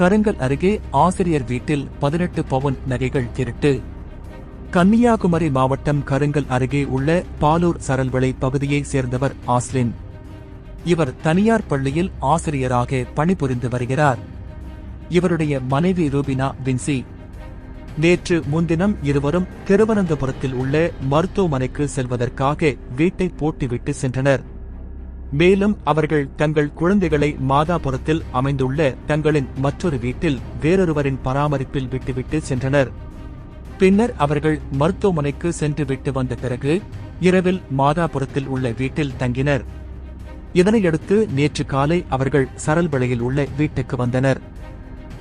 கருங்கல் அருகே ஆசிரியர் வீட்டில் பதினெட்டு பவுன் நகைகள் திருட்டு. கன்னியாகுமரி மாவட்டம் கருங்கல் அருகே உள்ள பாலூர் சரல்வளை பகுதியைச் சேர்ந்தவர் ஆஸ்லின். இவர் தனியார் பள்ளியில் ஆசிரியராக பணிபுரிந்து வருகிறார். இவருடைய மனைவி ரூபினா வின்சி. நேற்று முன்தினம் இருவரும் திருவனந்தபுரத்தில் உள்ள மருத்துவமனைக்கு செல்வதற்காக வீட்டை போட்டிவிட்டு சென்றனர். மேலும் அவர்கள் தங்கள் குழந்தைகளை மாதாபுரத்தில் அமைந்துள்ள தங்களின் மற்றொரு வீட்டில் வேறொருவரின் பராமரிப்பில் விட்டுவிட்டு சென்றனர். பின்னர் அவர்கள் மருத்துவமனைக்கு சென்று விட்டு வந்த பிறகு இரவில் மாதாபுரத்தில் உள்ள வீட்டில் தங்கினர். இதனையடுத்து நேற்று காலை அவர்கள் சரல்வளையில் உள்ள வீட்டுக்கு வந்தனர்.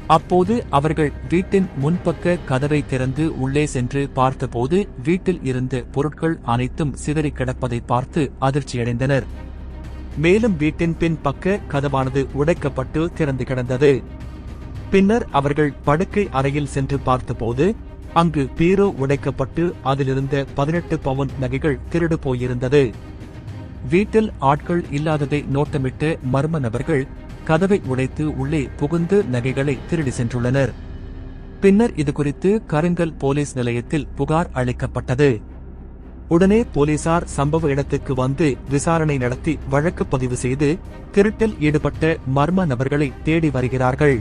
அப்போது அவர்கள் வீட்டின் முன்பக்க கதவை திறந்து உள்ளே சென்று பார்த்தபோது வீட்டில் இருந்த பொருட்கள் அனைத்தும் சிதறி கிடப்பதை பார்த்து அதிர்ச்சியடைந்தனர். மேலும் வீட்டின் பின் பக்க கதவானது உடைக்கப்பட்டு திறந்து கிடந்தது. பின்னர் அவர்கள் படுக்கை அறையில் சென்று பார்த்தபோது அங்கு பீரோ உடைக்கப்பட்டு அதிலிருந்த பதினெட்டு பவுன் நகைகள் திருடு போயிருந்தது. வீட்டில் ஆட்கள் இல்லாததை நோட்டமிட்ட மர்ம நபர்கள் கதவை உடைத்து உள்ளே புகுந்து நகைகளை திருடி சென்றுள்ளனர். பின்னர் இதுகுறித்து கருங்கல் போலீஸ் நிலையத்தில் புகார் அளிக்கப்பட்டது. உடனே போலீசார் சம்பவ இடத்துக்கு வந்து விசாரணை நடத்தி வழக்கு பதிவு செய்து திருட்டில் ஈடுபட்ட மர்ம நபர்களை தேடி வருகிறார்கள்.